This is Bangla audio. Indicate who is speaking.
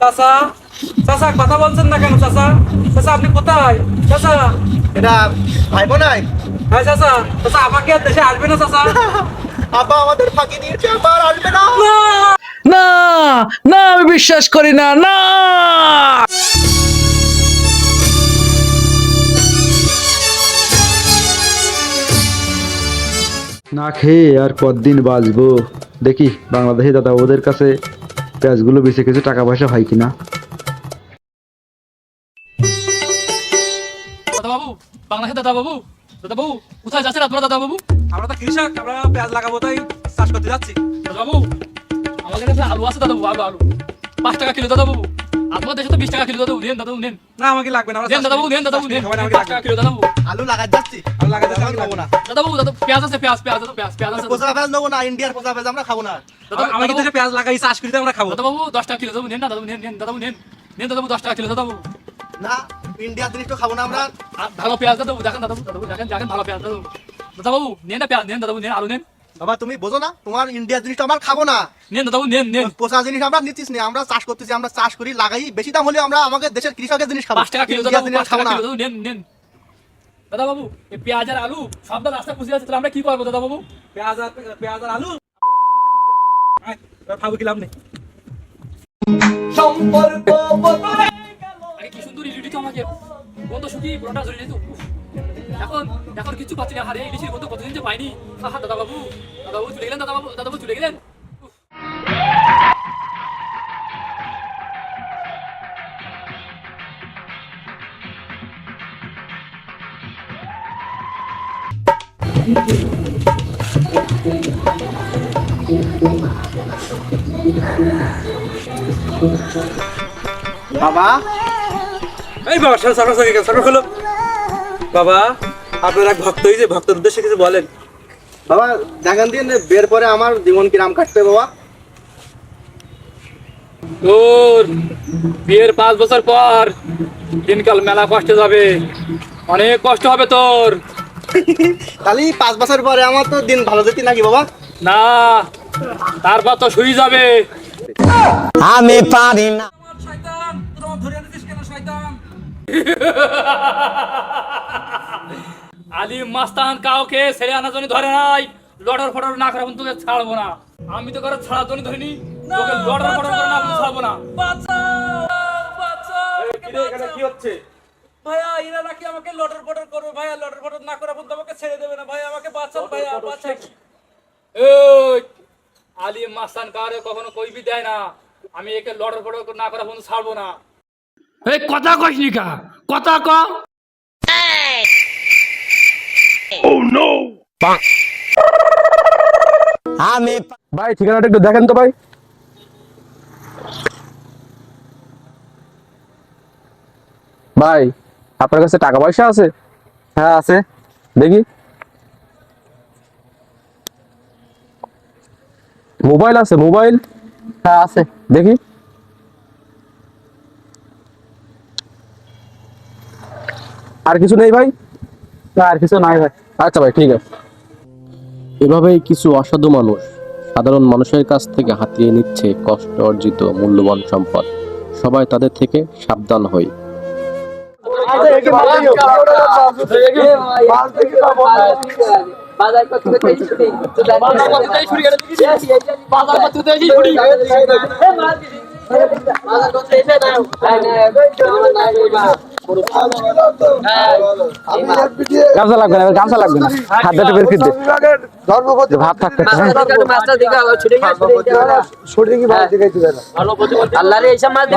Speaker 1: চাচা চাচা কথা বলছেন না কেন চাচা? চাচা আপনি কোথায়? চাচা।
Speaker 2: এটা ভাই বোনাই
Speaker 1: হ্যাঁ চাচা। চাচা আমাকে আর দেশে আসবে না চাচা।
Speaker 2: আব্বা আমাদের ফাঁকি দিয়েছে আবার আসবে না।
Speaker 3: না না আমি বিশ্বাস করি না না।
Speaker 4: না খেয়ে আর কতদিন বাঁচবো? দেখি বাংলাদেশে দাদা ওদের কাছে পেঁয়াজগুলো বেঁচে কিছু টাকা পয়সা হয় কিনা?
Speaker 5: দাদাবাবু বাংলাদেশে দাদা বাবু দাদা বাবু কোথায় যাচ্ছেন আপনারা দাদা বাবু
Speaker 1: আমরা তো কৃষক আমরা পেঁয়াজ লাগাবো তাই চাষ করতে যাচ্ছি।
Speaker 5: দাদা বাবু আমাদের কাছে আলু আছে দাদা বাবু আলু আলু। পাঁচ টাকা কিলো দাদা বাবু আপনার দেশে তো বিশ টাকা কিলো দাদা নেন দাদা নেন
Speaker 1: না আমাকে লাগবে না
Speaker 5: নেন দাদা নেন দাদা নেন টাকা কিলো দাদা
Speaker 2: আলু লাগাই যাচ্ছি
Speaker 1: আলু লাগাতে যাচ্ছি,
Speaker 2: আমরা খাব না
Speaker 5: দাদা বাবু দাদা পেঁয়াজ আছে পেঁয়াজ পেঁয়াজ পেঁয়াজ পেঁয়াজ আছে
Speaker 2: পোষা পেঁয়াজ নেব না ইন্ডিয়ার পোষা পেঁয়াজ আমরা খাব না
Speaker 5: দাদা
Speaker 1: আমি- আমাকে দেশে পেঁয়াজ লাগাই চাষ করি আমরা খাব
Speaker 5: দাদা বাবু দশ টাকা কিলো দাদা নেন না দাদা নেন নেন দাদা নেন নেন দাদা বাবু দশ টাকা কিলো দাদা বাবু
Speaker 2: না ইন্ডিয়ার জিনিস তো খাব না আমরা
Speaker 5: ভালো পেঁয়াজ দাদা দেখেন দাদা দাদা দেখেন দেখেন ভালো পেঁয়াজ দাদা বাবু দাদা বাবু নেন না পেঁয়াজ নেন দাদা নেন আলু নেন
Speaker 2: বাবা তুমি বোঝো না তোমার ইন্ডিয়ার জিনিসটা আমরা খাব না।
Speaker 5: নেন দাদা নেন নেন।
Speaker 2: পোষা জিনিস আমরা নিচ্ছিস না আমরা চাষ করতেছি আমরা চাষ করি লাগাই বেশি দাম হলেও আমরা আমাদের দেশের কৃষকের জিনিস খাব।
Speaker 5: টাকা কিলো দাদা
Speaker 2: খাব
Speaker 5: টাকা
Speaker 2: না।
Speaker 5: কিলো দাদা নেন নেন। দাদা বাবু এই পেঁয়াজ আর আলু সব দাদা রাস্তা পুষে যাচ্ছে তাহলে আমরা কি করব দাদা বাবু?
Speaker 1: পেঁয়াজ আর পেঁয়াজ আর আলু? খাব কিলাম নেই।
Speaker 5: আগে কি সুন্দর ইলিশ দিত আমাকে। গন্ধ শুকিয়ে পুরোটা যেত উফ। এখন এখন কিছু পাচ্ছি না হারে ইলিশের গন্ধ কতদিন যে পাইনি আহা দাদা বাবু দাদা বাবু চলে গেলেন দাদা বাবু দাদা বাবু চলে গেলেন
Speaker 2: বাবা
Speaker 1: এই বাবা সারা সারা সারা সারা বাবা আপনার এক ভক্ত হয়েছে ভক্তের উদ্দেশ্যে কিছু বলেন।
Speaker 2: বাবা দেখেন দিন বের পরে আমার জীবন কিরাম কাটবে বাবা?
Speaker 5: তোর বিয়ের পাঁচ বছর পর দিনকাল মেলা কষ্টে যাবে। অনেক কষ্ট হবে তোর।
Speaker 2: তাহলে পাঁচ বছর পরে আমার তো দিন ভালো যেতি নাকি বাবা?
Speaker 5: না তারপর তো শুই যাবে।
Speaker 2: আমি পারি না।
Speaker 1: শয়তান ধরে আনছিস কেন শয়তান?
Speaker 5: আলিম মাস্তান কাউকে ছেড়ে আনার জন্য ধরে নাই। লড়ার ফটর না করাবো তোকে ছাড়বো না। আমি তো করে ছাড়ার জন্য ধরিনি। তোকে লড়ার ফটর করে না ছাড়বো না।
Speaker 1: কিরে, কি হচ্ছে? ভাইয়া এরা নাকি আমাকে লটর ফটর করবে। ভাইয়া লটর ফটর না করা পর্যন্ত আমাকে ছেড়ে দেবে না। ভাই আমাকে বাঁচান ভাইয়া বাঁচান
Speaker 5: এই আলিম মাস্তান কারে কখনো কইবি দেয় না। আমি একে ফটর না করা পর্যন্ত ছাড়বো না। এই কথা কইস নি কা? কথা ক।
Speaker 4: ভাই ঠিকানাটা একটু দেখেন তো ভাই। ভাই আপনার কাছে টাকা পয়সা আছে? হ্যাঁ আছে। দেখি। মোবাইল আছে মোবাইল? হ্যাঁ আছে। দেখি। আর কিছু নেই ভাই? আর কিছু নাই ভাই। আচ্ছা ভাই ঠিক আছে।
Speaker 6: এভাবেই কিছু অসাধু মানুষ সাধারণ মানুষের কাছ থেকে হাতিয়ে নিচ্ছে কষ্ট অর্জিত মূল্যবান সম্পদ। সবাই তাদের থেকে সাবধান হই।
Speaker 7: বাজার করতে করতে ছুটি। বাজার করতে ছুটি। বাজার করতে ছুটি। বাজার করতে এসে দাও
Speaker 4: গামছা লাগবে না গামছা লাগবে না। হাত ধরে বের করে দে। ভাত থাকতে
Speaker 7: আল্লাহ রে এইসব মাছ